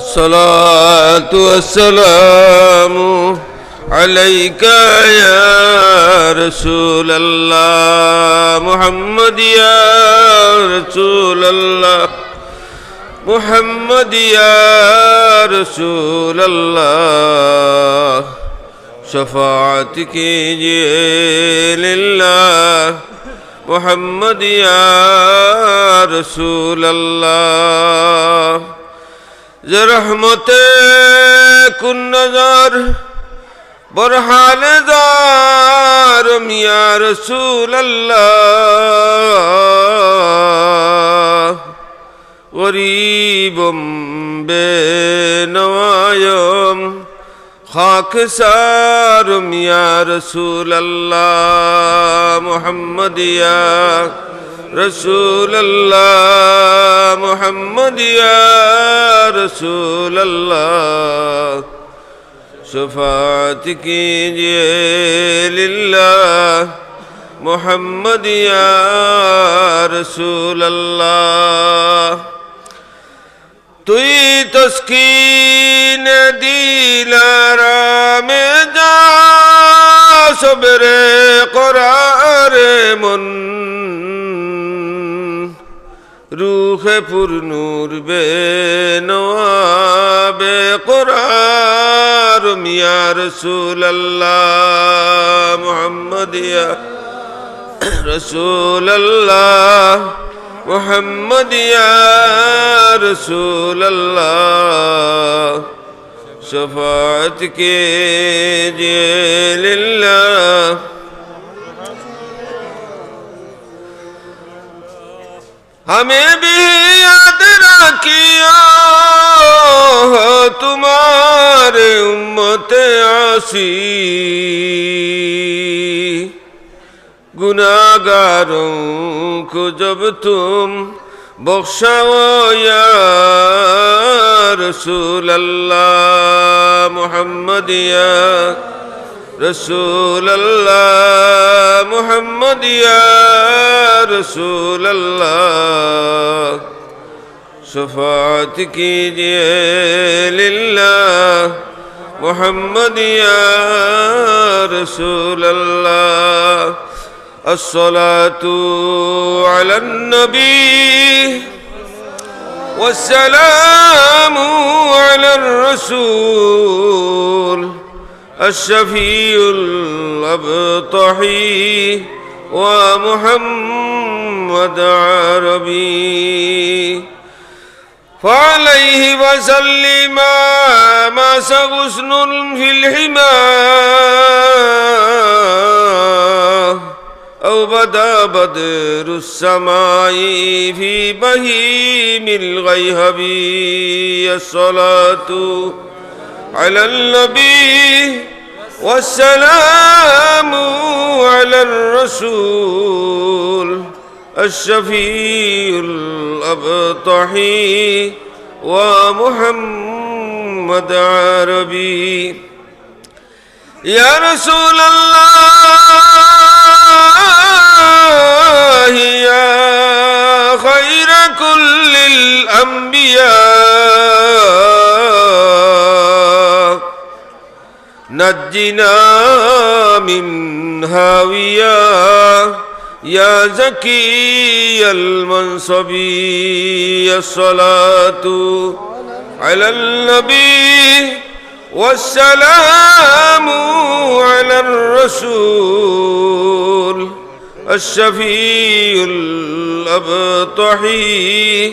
الصلاة والسلام عليك يا رسول الله. محمد يا رسول الله. محمد يا رسول الله. شفاعتك لله محمد يا رسول الله. রহমতে কুন নজর, বরহান দার মিয়া রসুল আল্লাহ গরিবম বে নওয়ায়ম, খাক সারম ইয়া রসুল আল্লাহ মোহাম্মদ ইয়া رسول الله محمد يا رسول الله شفاعت کیجئے للہ محمد یا رسول اللہ توی تسکین دیل آرام جا صبر قرار من মন রুখে পুরনুর বে নওয়াবে কোরআর মিয়া রসুল আল্লাহ মোহাম্মদ ইয়া রসুল আল্লাহ মোহাম্মদ রসুল আল্লাহ কে লিল্লাহ ہمیں بھی یاد رکھیا تمہارے امت آسی گناہگاروں کو جب تم بخشو یا رسول اللہ محمد رسول الله شفاعت کیجئے للہ محمد يا رسول الله الصلاة على النبي. والسلام على الرسول الشفيع الأبطحي. ومحمد عربي فعليه وسلم ما غصن في الحماه أو بدا بدر السماء في بهيم الغيهبي الصلاة على النبي والسلام على الرسول الشفيع الأبطحي ومحمد عربي. يا رسول الله نجنا من هاوية يا زكي المنصب الصلاة على النبي والسلام على الرسول الشفيع الأبطحي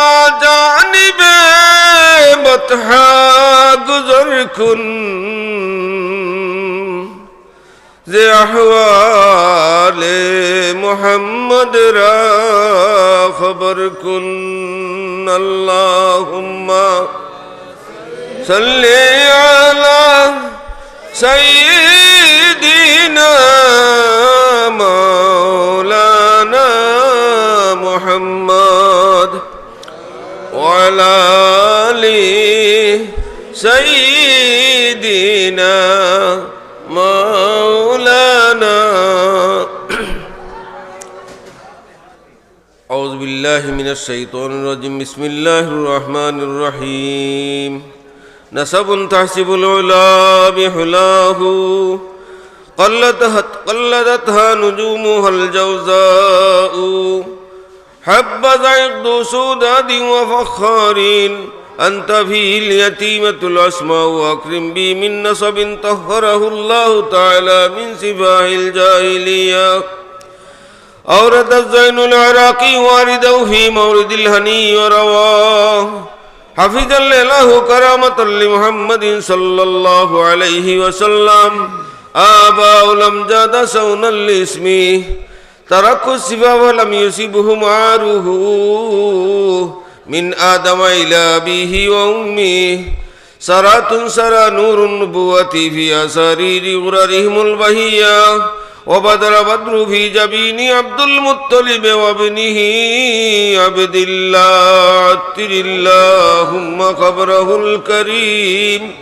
তথা গুজর খুন যে আহওয়ালে মোহাম্মদ রা খবর কুন আল্লাহুম্মা সাল্লি আলা সাইয়্যিদিনা মাওলানা মুহাম্মদ وعلى آل سيدنا مولانا أعوذ بالله من الشيطان الرجيم بسم الله الرحمن الرحيم نسب تحسب العلا بحلاه قلدت قلدتها نجومها الجوزاء حبذا عقد سوداد وفخارين أنت فيه اليتيمة الأسماء وأكرم بي من نصب طهره الله تعالى من سفاه الجاهلية أورد الزين العراقي وارده في مورد الهني ورواه حفظ له كرامة لمحمد صلى الله عليه وسلم آباء الأمجاد سونا لاسمه تركوا السفا ولم يصبهم عاره من آدم إلى أبيه وأمه سرات سرى نور النبوة في أسارير غررهم البهية وبدر بدر في جبين عبد المطلب وابنه عبد الله عتر اللهم قبره الكريم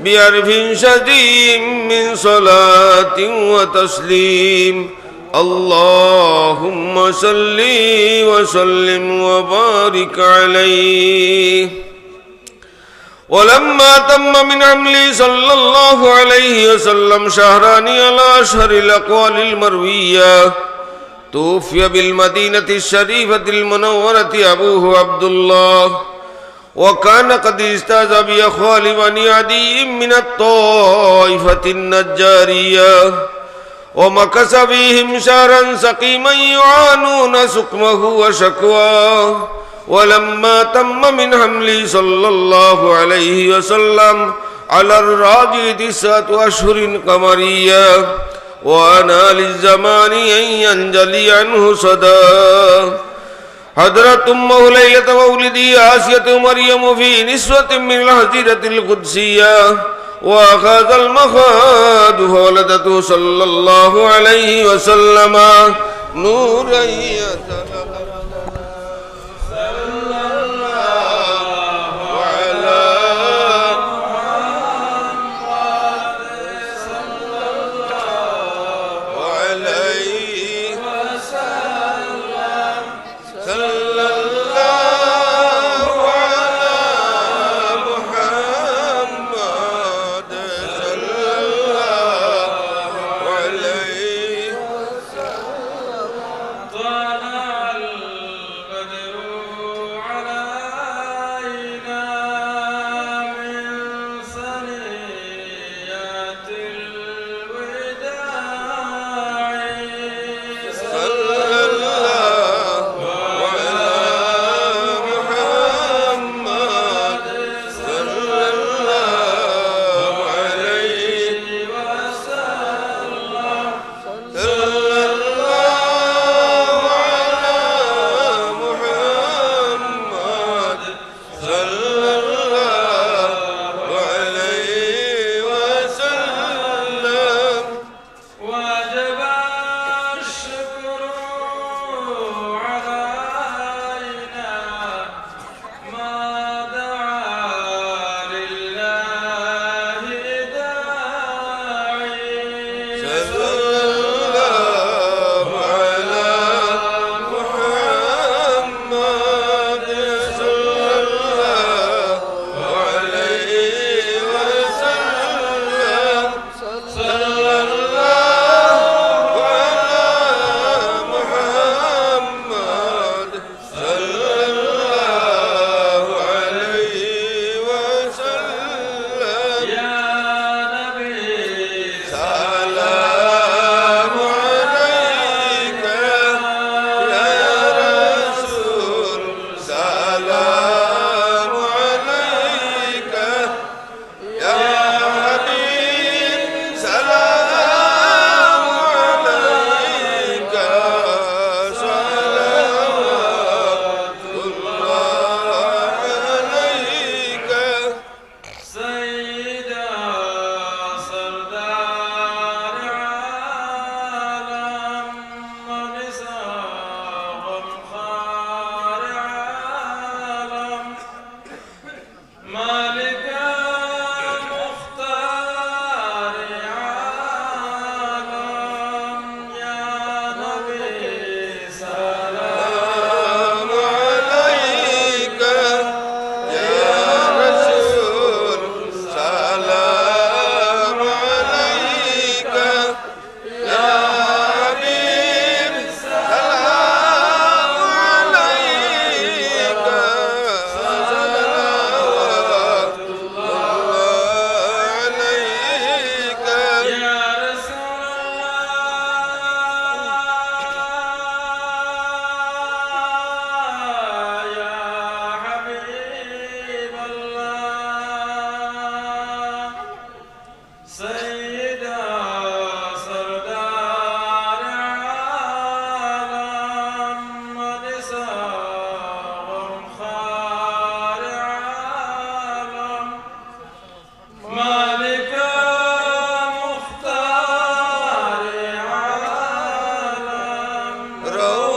بعرف شديد من صلاة وتسليم اللهم صل وسلم وبارك عليه. ولما تم من عملي صلى الله عليه وسلم شهران على أشهر الأقوال المروية توفي بالمدينة الشريفة المنورة أبوه عبد الله وكان قد أستاذ بأخوال بني عدي من الطائفة النجارية. ومكث فيهم شهرا سقيما يعانون سقمه وشكواه ولما تم من حملي صلى الله عليه وسلم على الراجع تسعة أشهر قمرية وأنا للزمان أن ينجلي عنه صدى حضرت أمه ليلة مولدي آسية مريم في نسوة من الحجرة القدسية وأخذ المخاض فولدته صلى الله عليه وسلم نورا يتلقى Rome.